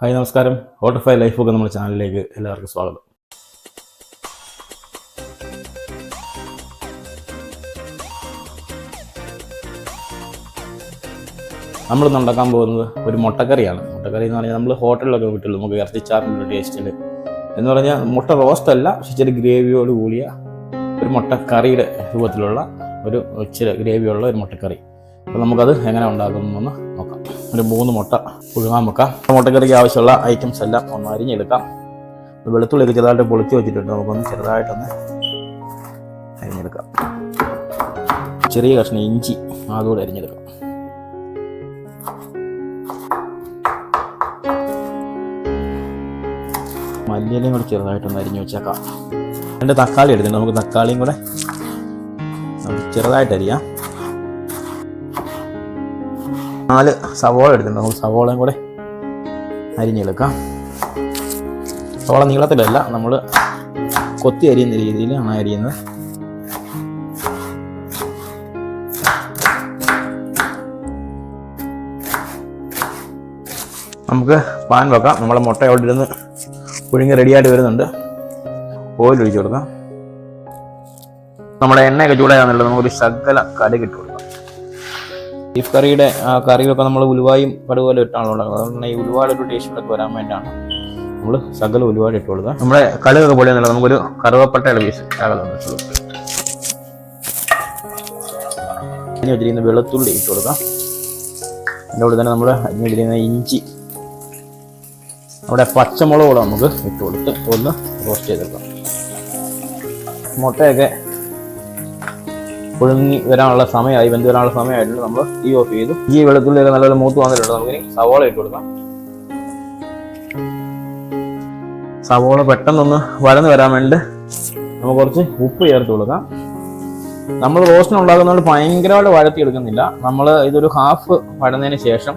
Hi നമസ്കാരം. ഓട്ടോഫൈ life ഒക്കെ നമ്മുടെ ചാനലിലേക്ക് എല്ലാവർക്കും സ്വാഗതം. നമ്മൾ ഉണ്ടാക്കാൻ പോകുന്നത് ഒരു മുട്ടക്കറിയാണ്. മുട്ടക്കറി എന്ന് പറഞ്ഞാൽ നമ്മൾ ഹോട്ടലിലൊക്കെ കിട്ടുള്ളൂ നമുക്ക് ഇറച്ചിച്ചാറിന്റെ ടേസ്റ്റിൽ എന്ന് പറഞ്ഞാൽ മുട്ട റോസ്റ്റ് അല്ല ഇച്ചിരി ഗ്രേവിയോട് കൂടിയ ഒരു മുട്ടക്കറിയുടെ രൂപത്തിലുള്ള ഒരു ഇച്ചിരി ഗ്രേവിയുള്ള ഒരു മുട്ടക്കറി. അപ്പോൾ നമുക്കത് എങ്ങനെ ഉണ്ടാക്കുന്നതെന്ന് ഒരു മൂന്ന് മുട്ട പുഴുങ്ങാൻ വെക്കാം. മുട്ടക്കറിക്ക് ആവശ്യമുള്ള ഐറ്റംസ് എല്ലാം ഒന്ന് അരിഞ്ഞെടുക്കാം. വെളുത്തുള്ളിയൊക്കെ ചെറുതായിട്ട് പൊളിച്ച് വെച്ചിട്ടുണ്ട്. നമുക്കൊന്ന് ചെറുതായിട്ടൊന്ന് അരിഞ്ഞെടുക്കാം. ചെറിയ കഷ്ണം ഇഞ്ചി അതുകൂടെ അരിഞ്ഞെടുക്കാം. മല്ലിയിലയും കൂടെ ചെറുതായിട്ടൊന്ന് അരിഞ്ഞു വെച്ചേക്കാം. രണ്ട് തക്കാളി എടുത്തിട്ടുണ്ട്. നമുക്ക് തക്കാളിയും കൂടെ നമുക്ക് ചെറുതായിട്ട് അരിയാം. നാല് സവോള എടുത്തിട്ടുണ്ട്. നമുക്ക് സവോളയും കൂടെ അരിഞ്ഞെടുക്കാം സവോള നീളത്തിലല്ല നമ്മൾ കൊത്തി അരിയുന്ന രീതിയിലാണ് അരിയുന്നത്. നമുക്ക് പാൻ വെക്കാം. നമ്മളെ മുട്ട അവിടെ ഇരുന്ന് പുഴുങ്ങി റെഡിയായിട്ട് വരുന്നുണ്ട്. ഓയിൽ ഒഴിച്ചു കൊടുക്കാം. നമ്മുടെ എണ്ണയൊക്കെ ചൂടായാന്നുള്ളത് നമുക്കൊരു ശകല കടുക് ഇട്ട് കൊടുക്കാം. ബീഫ് കറിയുടെ ആ കറിയൊക്കെ നമ്മൾ ഉലുവായും കടുപോലെ ഇട്ടാണല്ലോ. ഉണ്ടാക്കുന്നത് അതുകൊണ്ട് തന്നെ ഈ ഉലുവാട് ഒരു ടേസ്റ്റിലൊക്കെ വരാൻ വേണ്ടിയാണ്. നമ്മൾ സകല ഉലുവാട് ഇട്ട് കൊടുക്കുക. നമ്മുടെ കടുകൊക്കെ പൊളിയെന്നുള്ളത് നമുക്കൊരു കറുവപ്പട്ടയുടെ പീസ് ഇട്ട് വെച്ചിരിക്കുന്ന വെളുത്തുള്ളി ഇട്ട് കൊടുക്കാം അതിന്റെ കൂടെ തന്നെ നമ്മൾ അരിഞ്ഞ് വെച്ചിരിക്കുന്ന ഇഞ്ചി നമ്മുടെ പച്ചമുളക് കൂടെ നമുക്ക് ഇട്ട് കൊടുത്ത് ഒന്ന് റോസ്റ്റ് ചെയ്തെടുക്കാം. മുട്ടയൊക്കെ പുഴുങ്ങി വരാനുള്ള സമയമായി വെന്ത് വരാനുള്ള സമയമായിട്ടുണ്ട്. നമ്മൾ ഈ ഓഫ് ചെയ്തു. ഈ വെളുത്തുള്ളിയൊക്കെ നല്ലപോലെ മൂത്ത് വന്നിട്ടുണ്ട്. നമുക്കിനി സവോള ഇട്ട് കൊടുക്കാം. സവോള പെട്ടെന്നൊന്ന് വരന്ന് വരാൻ വേണ്ടി നമുക്ക് കുറച്ച് ഉപ്പ് ചേർത്ത് കൊടുക്കാം. നമ്മൾ റോസ്റ്റിന് ഉണ്ടാക്കുന്നതുകൊണ്ട് ഭയങ്കരമായിട്ട് വഴത്തി എടുക്കുന്നില്ല. നമ്മൾ ഇതൊരു ഹാഫ് വഴന്നതിന് ശേഷം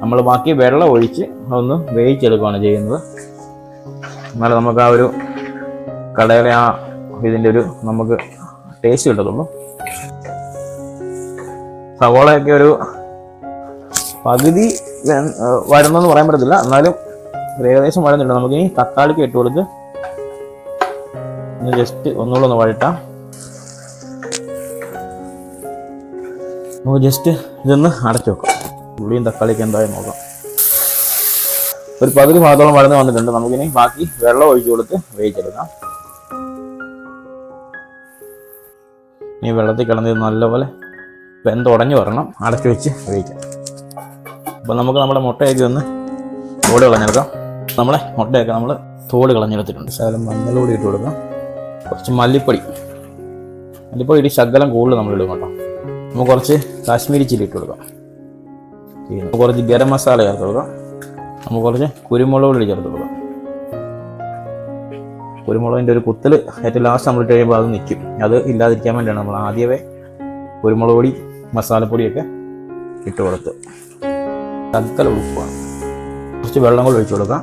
നമ്മൾ ബാക്കി വെള്ളം ഒഴിച്ച് അതൊന്ന് വേവിച്ചെടുക്കുകയാണ് ചെയ്യുന്നത്. എന്നാലും നമുക്ക് ആ ഒരു കടയിലെ ആ ഇതിന്റെ ഒരു നമുക്ക് ടേസ്റ്റ് കിട്ടത്തുള്ളൂ. സവോളയൊക്കെ ഒരു പകുതി വരുന്നെന്ന് പറയാൻ പറ്റത്തില്ല. എന്നാലും ഏകദേശം നമുക്ക് ഇനി തക്കാളിക്ക് ഇട്ട് കൊടുത്ത് ഒന്ന് ജസ്റ്റ് ഒന്നുകൂടെ ഒന്ന് വഴട്ടാം നമുക്ക് ജസ്റ്റ് ഇതൊന്ന് അടച്ചു വെക്കാം. ഉള്ളിയും തക്കാളിക്ക് എന്തായാലും നോക്കാം. ഒരു പകുതി ഭാഗത്തോളം വഴന്ന് വന്നിട്ടുണ്ട്. നമുക്കിനി ബാക്കി വെള്ളം ഒഴിച്ചു കൊടുത്ത് വേവിച്ചെടുക്കാം. ഈ വെള്ളത്തിൽ കിടന്ന് നല്ലപോലെ വെന്തുടഞ്ഞു വരണം. അടച്ചു വെച്ച് വേവിക്കാം. അപ്പോൾ നമുക്ക് നമ്മുടെ മുട്ടയൊക്കെ ഒന്ന് തോട് കളഞ്ഞെടുക്കാം. നമ്മളെ മുട്ടയൊക്കെ നമ്മൾ തോട് കളഞ്ഞെടുത്തിട്ടുണ്ട്. ശകലം മഞ്ഞളോടി ഇട്ട് കൊടുക്കാം. കുറച്ച് മല്ലിപ്പൊടി. മല്ലിപ്പൊടി ഇടി ശകലം കൂടുതൽ നമ്മൾ ഇടും കേട്ടോ. നമുക്ക് കുറച്ച് കാശ്മീരി ചില്ലി ഇട്ട് കൊടുക്കാം. കുറച്ച് ഗരം മസാല ചേർത്ത് കൊടുക്കാം. നമുക്ക് കുറച്ച് കുരുമുളക് പൊടി ചേർത്ത് കൊടുക്കാം. കുരുമുളകിന്റെ ഒരു കുത്തൽ ഏറ്റവും ലാസ്റ്റ് നമ്മൾ ഇട്ട് കഴിയുമ്പോൾ അത് നിൽക്കും അത് ഇല്ലാതിരിക്കാൻ വേണ്ടിയാണ് നമ്മൾ ആദ്യമേ കുരുമുളക് പൊടി മസാലപ്പൊടിയൊക്കെ ഇട്ട് കൊടുത്ത് തൽക്കല ഉപ്പാണ് കുറച്ച് വെള്ളം കൂടി ഒഴിച്ചു കൊടുക്കാം.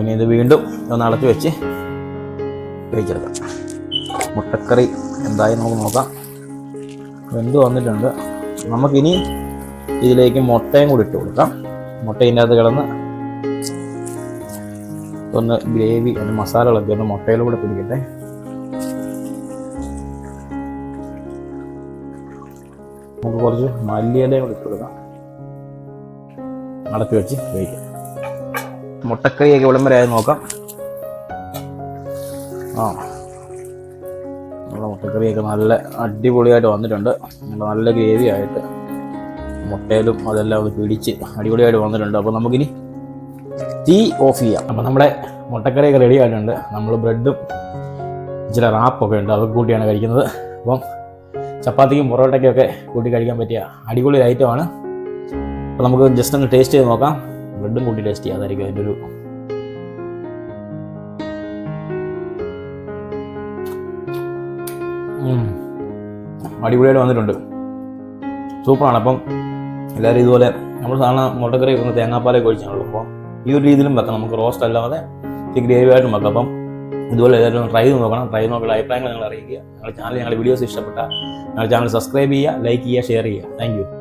ഇനി ഇത് വീണ്ടും ഒന്ന് അടച്ചു വെച്ച് വേവിച്ചെടുക്കാം. മുട്ടക്കറി എന്തായി നമുക്ക് നോക്കാം. വെന്ത് വന്നിട്ടുണ്ട്. നമുക്കിനി ഇതിലേക്ക് മുട്ടയും കൂടി ഇട്ട് കൊടുക്കാം. മുട്ട ഇതിന്റെ അകത്ത് കിടന്ന് ഒന്ന് ഗ്രേവി ഒന്ന് മസാലകളൊക്കെ ഒന്ന് മുട്ടയിലൂടെ പിടിക്കട്ടെ. നമുക്ക് കുറച്ച് മല്ലിയിലയും കൂടി ഇട്ട് കൊടുക്കാം. അടച്ചു വെച്ച് വേവിക്കാം. മുട്ടക്കറിയൊക്കെ ഇവിടം നോക്കാം. ആ. നമ്മുടെ മുട്ടക്കറിയൊക്കെ നല്ല അടിപൊളിയായിട്ട് വന്നിട്ടുണ്ട്. നല്ല ഗ്രേവി ആയിട്ട് മുട്ടയിലും അതെല്ലാം ഒന്ന് പിടിച്ച് അടിപൊളിയായിട്ട് വന്നിട്ടുണ്ട്. അപ്പോൾ നമുക്കിനി തീ ഓഫ് ചെയ്യാം അപ്പോൾ നമ്മുടെ മുട്ടക്കറിയൊക്കെ റെഡി ആയിട്ടുണ്ട്. നമ്മൾ ബ്രെഡും ഇച്ചിരി റാപ്പൊക്കെ ഉണ്ട്. അതൊക്കെ കൂട്ടിയാണ് കഴിക്കുന്നത്. അപ്പം ചപ്പാത്തിക്കും പൊറോട്ടയ്ക്കും ഒക്കെ കൂട്ടി കഴിക്കാൻ പറ്റിയ അടിപൊളി ഒരു ഐറ്റമാണ് അപ്പോൾ നമുക്ക് ജസ്റ്റ് ഒന്ന് ടേസ്റ്റ് ചെയ്ത് നോക്കാം. ബ്രെഡും കൂട്ടി ടേസ്റ്റ് ചെയ്യാം. അതായിരിക്കും അതിന്റെ ഒരു അടിപൊളിയായിട്ട് വന്നിട്ടുണ്ട്. സൂപ്പറാണ് അപ്പം എല്ലാവരും ഇതുപോലെ നമ്മൾ സാധാരണ മുട്ടക്കറി ഒന്ന് തേങ്ങാപ്പാലൊക്കെ ഒഴിച്ചാണല്ലോ. അപ്പോൾ ഈ ഒരു രീതിയിലും വെക്കാം. നമുക്ക് റോസ്റ്റ് അല്ലാതെ ഈ ഗ്രേവി ആയിട്ടും വെക്കാം. അപ്പം ഇതുപോലെ എല്ലാവരും ട്രൈ ചെയ്ത് നോക്കണം. ട്രൈ നോക്കിയുള്ള അഭിപ്രായങ്ങൾ നിങ്ങൾ അറിയിക്കുക. ഞങ്ങളുടെ ചാനൽ ഞങ്ങളുടെ വീഡിയോസ് ഇഷ്ടപ്പെട്ട ഞങ്ങളുടെ ചാനൽ സബ്സ്ക്രൈബ് ചെയ്യുക ലൈക്ക് ചെയ്യുക ഷെയർ ചെയ്യുക. താങ്ക്